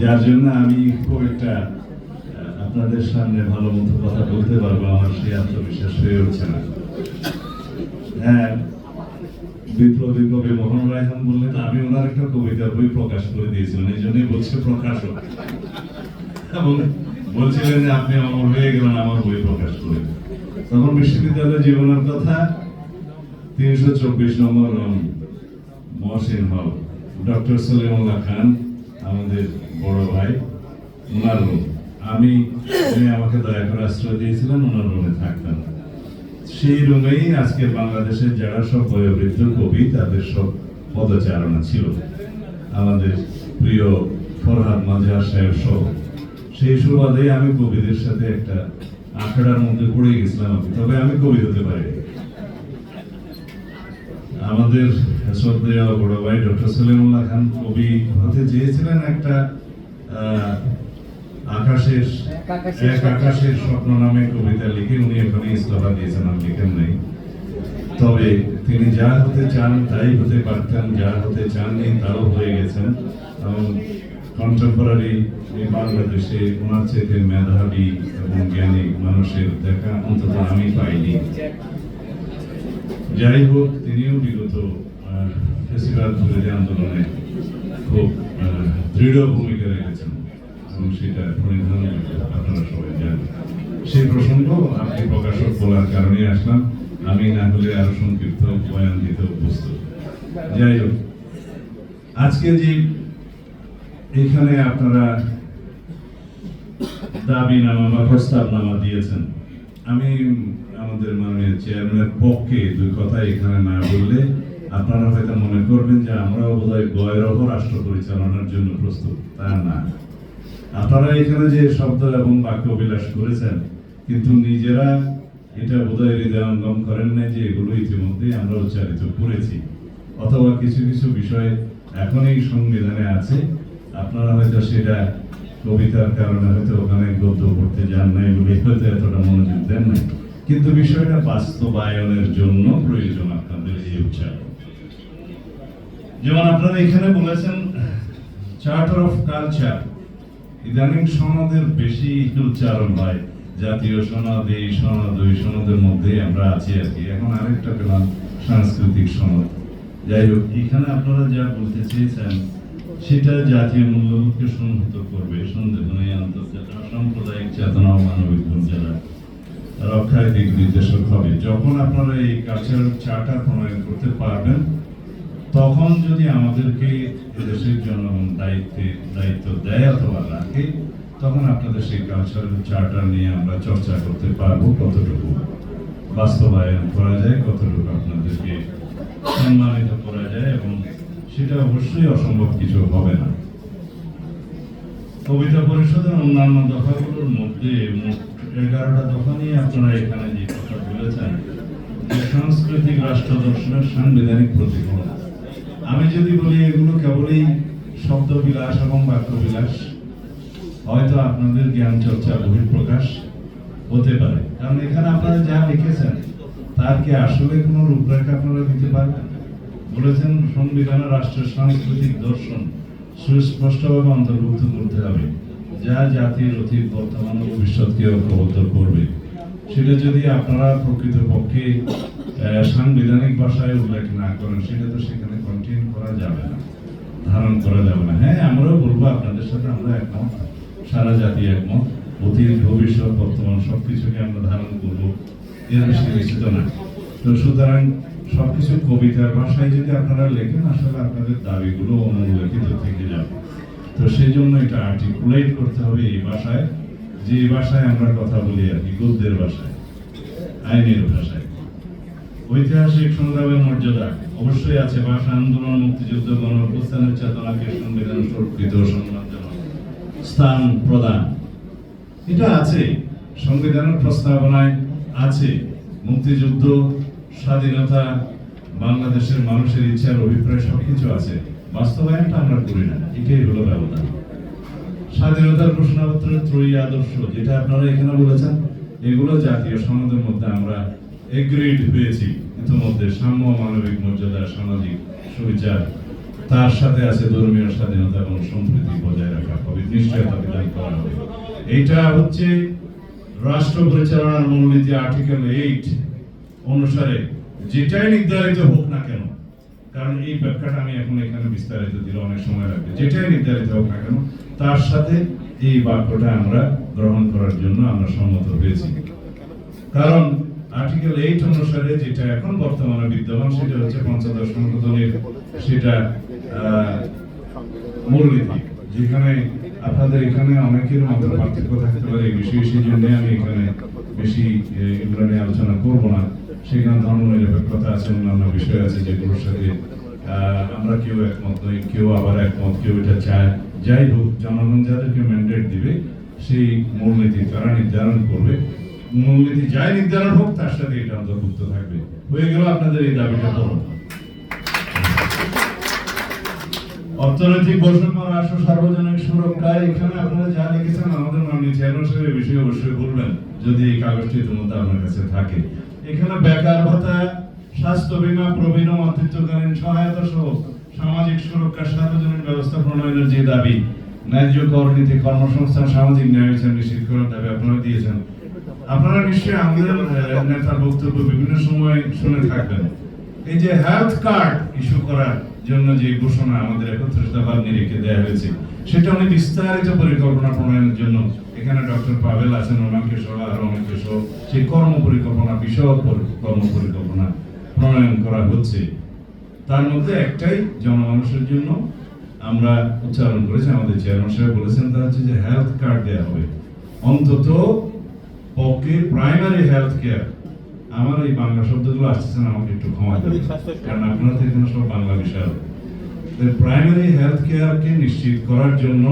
যার জন্য আমি খুব একটা আপনাদের সামনে ভালো মতো কথা বলতে পারব, আমার সেই আত্মবিশ্বাস হয়ে উঠছে না। হ্যাঁ বিপ্লবী কবি মোহন রায়হান বললেন, আমি ওনার একটা কবিতার বই প্রকাশ করে দিয়েছিলাম এই জন্যই বলছে প্রকাশক। এবং বলছিলেন যে আপনি অমর হয়ে গেলেন, আমার বই প্রকাশ করে। তখন বিশ্ববিদ্যালয় জীবনের কথা, তিনশো চব্বিশ নম্বর মহসিন হল ডক্টর সলিমুল্লাহ খান, আমাদের বড় ভাই, ওনার রুম। আমি, উনি আমাকে দয়া করে আশ্রয় দিয়েছিলেন, ওনার রুমে থাকতাম। সেই রুমেই আজকে বাংলাদেশের যারা সব বয়োবৃদ্ধ কবি, তাদের সব পদচারণা ছিল। আমাদের প্রিয় ফরহাদ মাজার সাহেব সহ। সেই সুবাদে আমি কবিদের সাথে একটা আখড়ার মধ্যে পড়ে গেছিলাম তবে আমি কবি হতে পারি আমাদের শ্রদ্ধেয় বড় ভাই ডক্টর সলিমুল্লাহ খান কবি হতে চেয়েছিলেন একটা আকাশের এক আকাশের স্বপ্ন। নামে কবিতা লিখে উনি এখানে ইস্তফা দিয়েছেন আমি লিখেন নাই। তবে তিনি যা হতে চান তাই হতে পারতেন যা হতে চাননি তাও হয়ে গেছেন। এবং কন্টেম্পোরারি এই বাংলাদেশে ওনার চেয়ে মেধাবী এবং জ্ঞানী মানুষের দেখা অন্তত আমি পাইনি। যাই হোক তিনিও বিগত আহ, ফেসিবাদ বিরোধী আন্দোলনে খুব দৃঢ় ভূমিকা রেখেছেন। এবং সেটা পরিধান আপনারা সবাই জানেন। সেই প্রসঙ্গ আপনি প্রকাশক বলার কারণে আসলাম। আমি না হলে আরও সংক্ষিপ্ত বয়ান দিতে প্রস্তুত যাই হোক আজকে যে এখানে আপনারা দাবি নামা বা প্রস্তাবনামা দিয়েছেন আমি আমাদের মাননীয় চেয়ারম্যানের পক্ষে দুই কথা এখানে না বললে আপনারা হয়তো মনে করবেন যে আমরাও বোধহয় গয়েরহ রাষ্ট্র পরিচালনার জন্য প্রস্তুত, তা না। আপনারা এখানে যে শব্দ এবং বাক্য বিলাস করেছেন, কিন্তু নিজেরা এটা বোধহয় হৃদয়ঙ্গম করেন না যে এগুলো ইতিমধ্যে আমরা উচ্চারিত করেছি। অথবা কিছু কিছু বিষয় এখনই সংবিধানে আছে। আপনারা হয়তো সেটা কবিতার কারণে হয়তো ওখানে গদ্য করতে যান নাই বলে হয়তো এতটা মনোযোগ দেন নাই। কিন্তু বিষয়টা বাস্তবায়নের জন্য প্রয়োজন আপনাদের এই উচ্চারণ। যেমন আপনারা এখানে বলেছেন চার্টার অফ কালচার ইদানিং সনদের বেশি উচ্চারণ হয়। জাতীয় সনদ এই সনদ ওই সনদের মধ্যে আমরা আছি আর কি। এখন আরেকটা পেলাম, সাংস্কৃতিক সনদ যাই হোক, এখানে আপনারা যা বলতে চেয়েছেন, সেটা জাতীয় মূল্যবোধকে সংহত করবে। সন্দেহ নেই, আন্তর্জাতিক সাম্প্রদায়িক চেতনা ও মানবিক মর্যাদা রক্ষায় দিক নির্দেশক হবে। যখন আপনারা এই কালচারাল চার্টার প্রণয়ন করতে পারবেন, তখন যদি আমাদেরকে দেশের জনগণ দায়িত্বে, দায়িত্ব দেয় অথবা রাখে, তখন আপনাদের সেই কালচারাল চার্টার নিয়ে আমরা চর্চা করতে পারব কতটুকু বাস্তবায়ন করা যায়, কতটুকু আপনাদেরকে সম্মানিত করা যায় এবং সেটা অবশ্যই অসম্ভব কিছু হবে না। কবিতা পরিষদের অন্যান্য দফাগুলোর মধ্যে এগারোটা দফা নিয়ে আপনারা এখানে যে কথা বলেছেন, যে সাংস্কৃতিক রাষ্ট্র দর্শনের সাংবিধানিক প্রতিফলন। আমি যদি বলি, এগুলো কেবলই শব্দ বিলাস এবং বাক্য বিলাস। হয়তো আপনাদের জ্ঞান চর্চা বহিঃপ্রকাশ হতে পারে। কারণ এখানে আপনারা যা লিখেছেন, তার কি আসলে কোনো রূপরেখা আপনারা দিতে পারবেন? বলেছেন, সংবিধানে রাষ্ট্রের সাংস্কৃতিক দর্শন সুস্পষ্টভাবে অন্তর্ভুক্ত করতে হবে। যা জাতির অতীত, বর্তমান ভবিষ্যৎকে ঐক্যবদ্ধ করবে। সেটা যদি আপনারা প্রকৃতপক্ষে সাংবিধানিক ভাষায় উল্লেখ না করেন, সেটা তো সেখানে কন্টিনিউ করা যাবে না, ধারণ করা যাবে না। হ্যাঁ আমরাও বলব, আপনাদের সাথে আমরা একমত, সারা জাতি একমত, অতীত, ভবিষ্যৎ, বর্তমান সবকিছুকে আমরা ধারণ করব এর বেশি কিছু না। তো সুতরাং সবকিছু কবিতার ভাষায় যদি আপনারা লেখেন, আসলে আপনাদের দাবিগুলো অনুল্লেখিত থেকে যাবে। তো সেই জন্য এটা আর্টিকুলেট করতে হবে এই ভাষায়, যে ভাষায় আমরা কথা বলি আর কি, গদ্যের ভাষায়, আইনের ভাষায়। ঐতিহাসিক সংগ্রামের মর্যাদা অবশ্যই আছে। ভাষা আন্দোলন, মুক্তিযুদ্ধ গণ অভ্যুত্থানের চেতনাকে সংবিধান সুরক্ষিত সম্মানজনক স্থান প্রদান। এটা আছে। সংবিধানের প্রস্তাবনায় আছে। মুক্তিযুদ্ধ স্বাধীনতা, বাংলাদেশের মানুষের ইচ্ছার অভিপ্রায় সবকিছু আছে। বাস্তবায়নটা আমরা করি না, এটাই হলো ব্যবধান। স্বাধীনতার ঘোষণাপত্রের ত্রয়ী আদর্শ, যেটা আপনারা এখানে বলেছেন, এগুলো জাতীয় সনদের মধ্যে আমরা এগ্রিড হয়েছি। ইতিমধ্যে সাম্য মানবিক মর্যাদা, সামাজিক সুবিচার, তার সাথে আছে ধর্মীয় স্বাধীনতা এবং সম্প্রীতি বজায় রাখা। হবে নিশ্চয়তা বিধান করা হবে। এইটা হচ্ছে রাষ্ট্র পরিচালনার মূলনীতি আর্টিকেল এইট অনুসারে যেটাই নির্ধারিত হোক না কেন, কারণ এই ব্যাখ্যাটা আমি এখন এখানে বিস্তারিত দিলে অনেক সময় লাগবে। যেটাই নির্ধারিত হোক না কেন, তার সাথে এই বাক্যটা আমরা গ্রহণ করার জন্য আমরা সম্মত হয়েছি। কারণ আর্টিকেল এইট অনুসারে যেটা এখন বর্তমানে বিদ্যমান, সেটা হচ্ছে পঞ্চদশ সংশোধনের সেটা মূলনীতি। যেখানে আপনাদের এখানে অনেকের মতো পার্থক্য থাকতে পারে, এই বিষয়ে সেই জন্য আমি এখানে বেশি এগুলো নিয়ে আলোচনা করব না। সেখানে ধর্ম নিরপেক্ষতা আছে, অন্যান্য বিষয় আছে যেগুলোর সাথে আমরা কেউ একমত নই, কেউ আবার একমত, কেউ এটা চায়। যাই হোক, জনগণ যাদেরকে ম্যান্ডেট দিবে, সেই মূলনীতি তারা নির্ধারণ করবে। মূলনীতি যাই নির্ধারণ হোক, তার সাথে এটা অন্তর্ভুক্ত থাকবে। হয়ে গেল আপনাদের এই দাবিটা পূরণ। অর্থনৈতিক বৈষম্য ও সার্বজনীন সুরক্ষা, এখানে আপনারা যা লিখেছেন, আমাদের মাননীয় চেয়ারম্যান সাহেব বিষয়ে অবশ্যই বলবেন, যদি এই কাগজটি ইতিমধ্যে আপনার কাছে থাকে। এখানে বেকার ভাতা, স্বাস্থ্য বীমা, প্রবীণ মাতৃত্বকালীন সহায়তা সহ সামাজিক সুরক্ষা, সার্বজনীন ব্যবস্থা, প্রণয়নের যে দাবি, ন্যায্য কর নীতি কর্মসংস্থান, সামাজিক ন্যায় বিচার নিশ্চিত করার দাবি আপনারা দিয়েছেন। আপনারা নিশ্চয়ই আমাদের নেতার বক্তব্য বিভিন্ন সময় শুনে থাকবেন। এই যে হেলথ কার্ড ইস্যু করার জন্য যে ঘোষণা আমাদের একত্রিশ দফার নিরিখে দেওয়া হয়েছে, সেটা অনেক বিস্তারিত পরিকল্পনা প্রণয়নের জন্য এখানে ডক্টর পাভেল আছেন ওনাকে সহ আরও অনেকে সহ সেই কর্ম পরিকল্পনা বিষয়ক কর্ম পরিকল্পনা প্রণয়ন করা হচ্ছে। তার মধ্যে একটাই জনমানুষের জন্য আমরা উচ্চারণ করেছি, আমাদের চেয়ারম্যান সাহেব বলেছেন তা হচ্ছে যে হেলথ কার্ড দেওয়া হবে। অন্তত পক্ষে প্রাইমারি হেলথ কেয়ার আমার এই বাংলা শব্দগুলো আসতেছে না, আমাকে একটু ক্ষমা করবেন। কারণ আপনারা তো সব বাংলা বিষয় প্রাইমারি হেলথ কেয়ারকে নিশ্চিত করার জন্য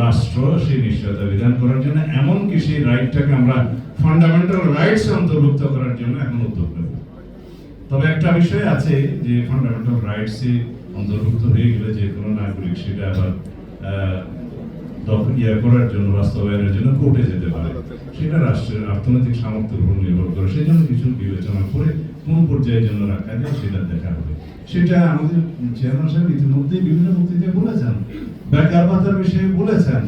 রাষ্ট্র সেই নিশ্চয়তা বিধান করার জন্য, এমনকি সেই রাইটটাকে আমরা ফান্ডামেন্টাল রাইটস অন্তর্ভুক্ত করার জন্য এখন উদ্যোগ নেব। তবে একটা বিষয় আছে যে ফান্ডামেন্টাল রাইটস অন্তর্ভুক্ত হয়ে গেলে যে কোনো নাগরিক সেটা আবার ইয়ে করার জন্য, বাস্তবায়নের জন্য কোর্টে যেতে পারে। সেটা রাষ্ট্রের অর্থনৈতিক সামর্থ্যের উপর নির্ভর করে। সেই জন্য কিছু বিবেচনা করে কোন পর্যায়ের জন্য রাখা যায় সেটা দেখা হবে। সেটা আমাদের চেয়ারম্যান সাহেব ইতিমধ্যেই বিভিন্ন বক্তৃতায় বলেছেন। বেকার ভাতার বিষয়ে বলেছেন।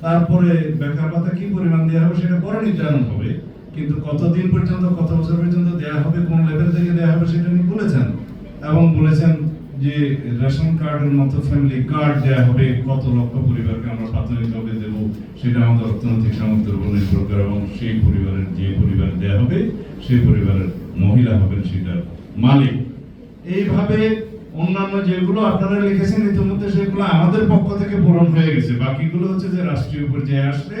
তারপরে বেকার ভাতা কি পরিমাণ দেওয়া হবে সেটা পরে নির্ধারণ হবে। কিন্তু কতদিন পর্যন্ত, কত বছর পর্যন্ত দেওয়া হবে, কোন লেভেল থেকে দেওয়া হবে সেটা উনি বলেছেন। এবং বলেছেন যে রেশন কার্ডের মতো ফ্যামিলি কার্ড দেওয়া হবে, কত লক্ষ পরিবারকে আমরা প্রাথমিকভাবে সেটা আমাদের অর্থনৈতিক সামর্থ্যের উপর নির্ভর করে এবং সেই পরিবারের যে পরিবার দেওয়া হবে, সেই পরিবারের মহিলা হবেন সেটার মালিক। এইভাবে অন্যান্য যেগুলো আপনারা লিখেছেন, ইতিমধ্যে সেগুলো আমাদের পক্ষ থেকে পূরণ হয়ে গেছে। বাকিগুলো হচ্ছে যে রাষ্ট্রীয় পর্যায়ে আসলে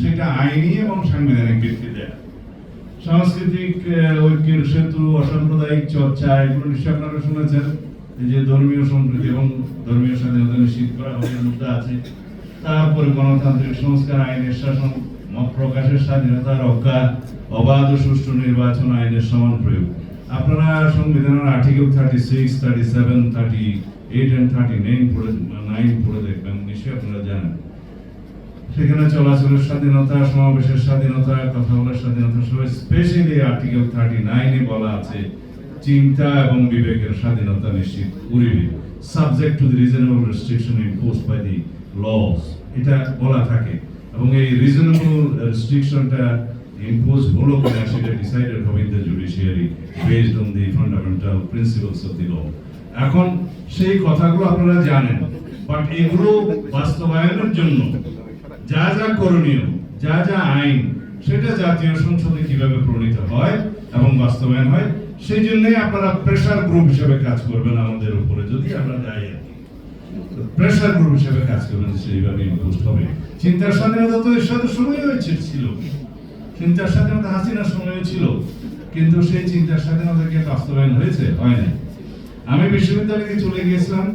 সেটা আইনি এবং সাংবিধানিক ভিত্তিতে। সাংস্কৃতিক ঐক্যের সেতু, অসাম্প্রদায়িক চর্চা, এগুলো নিশ্চয়ই আপনারা শুনেছেন। যে ধর্মীয় সম্প্রীতি এবং ধর্মীয় স্বাধীনতা নিশ্চিত করা হবে আছে। তারপরে গণতান্ত্রিক সংস্কার, আইনের শাসন প্রকাশের স্বাধীনতা রক্ষা, অবাধ ও সুষ্ঠু নির্বাচন আইনের সমান প্রয়োগ। আপনারা সংবিধানের article thirty six thirty seven thirty eight and thirty nine পড়ে নাইন পড়ে দেখবেন, নিশ্চয়ই আপনারা জানেন। সেখানে চলাচলের স্বাধীনতা, সমাবেশের স্বাধীনতা, কথা বলার স্বাধীনতা সহ স্পেশালি আর্টিকেল থার্টি নাইনে বলা আছে, চিন্তা এবং বিবেকের স্বাধীনতা নিশ্চিত করিবে। Subject to the reasonable restriction imposed by the laws এটা বলা থাকে এবং এই রিজনেবল রেস্ট্রিকশনটা ইম্পোজ হলো কিনা সেটা ডিসাইডেড হবে in the judiciary based on the fundamental principles of the law এখন সেই কথাগুলো আপনারা জানেন বাট এগুলো বাস্তবায়নের জন্য যা যা করণীয়, যা যা আইন, সেটা জাতীয় সংসদে কীভাবে প্রণীত হয় এবং বাস্তবায়ন হয়, সেই জন্যই আপনারা প্রেসার গ্রুপ হিসেবে কাজ করবেন আমাদের উপরে, যদি আমরা যাই আর কি। প্রেসার গ্রুপ হিসেবে কাজ করবেন সেইভাবে ইম্পোস্ট হবে চিন্তার স্বাধীনতা তো এর সাথে সময় হয়েছে ছিল চিন্তার স্বাধীনতা হাসিনার সময় ছিল কিন্তু সেই চিন্তার স্বাধীনতা কি বাস্তবায়ন হয়েছে? হয় না আমি বিশ্ববিদ্যালয়ে চলে গিয়েছিলাম।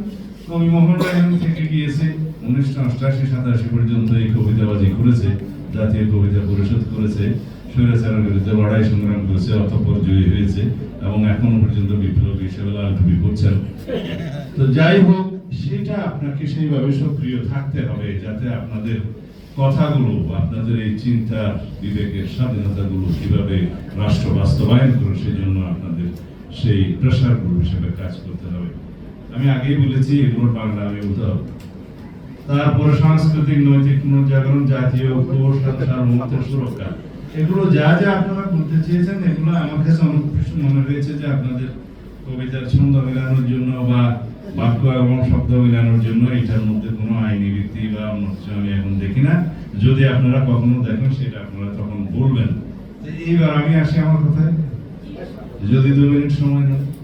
কবি মোহন রায়ন থেকে গিয়েছে। উনিশশো অষ্টাশি, সাতাশি পর্যন্ত এই কবিতাবাজি করেছে। জাতীয় কবিতা পরিষদ করেছে। স্বৈরাচারের বিরুদ্ধে লড়াই সংগ্রাম করেছে, অতঃপর জয়ী হয়েছে এবং এখনও পর্যন্ত বিপ্লবী হিসেবে লাল টুপি করছেন। তো যাই হোক সেটা আপনাকে সেইভাবে সক্রিয় থাকতে হবে যাতে আপনাদের কথাগুলো আপনাদের এই চিন্তা বিবেকের স্বাধীনতাগুলো কীভাবে রাষ্ট্র বাস্তবায়ন করে সেই জন্য আপনাদের সেই প্রেশার গ্রুপ হিসেবে কাজ করতে হবে। আমি আগেই বলেছি, এগুলোর বাংলা আমি হবে তারপরে সাংস্কৃতিক, নৈতিক, পুনর্জাগরণ, জাতীয় সুরক্ষা, এগুলো যা যা আপনারা করতে চেয়েছেন, এগুলো আমার কাছে অনেক মনে হয়েছে যে আপনাদের কবিতার ছন্দ মেলানোর জন্য বা বাক্য এবং শব্দ মিলানোর জন্য এটার মধ্যে কোনো আইনি ভিত্তি বা অন্য কিছু আমি এখন দেখি না। যদি আপনারা কখনো দেখেন, সেটা আপনারা তখন বলবেন। এইবার আমি আসি আমার কথায়। যদি দু মিনিট সময় দেন।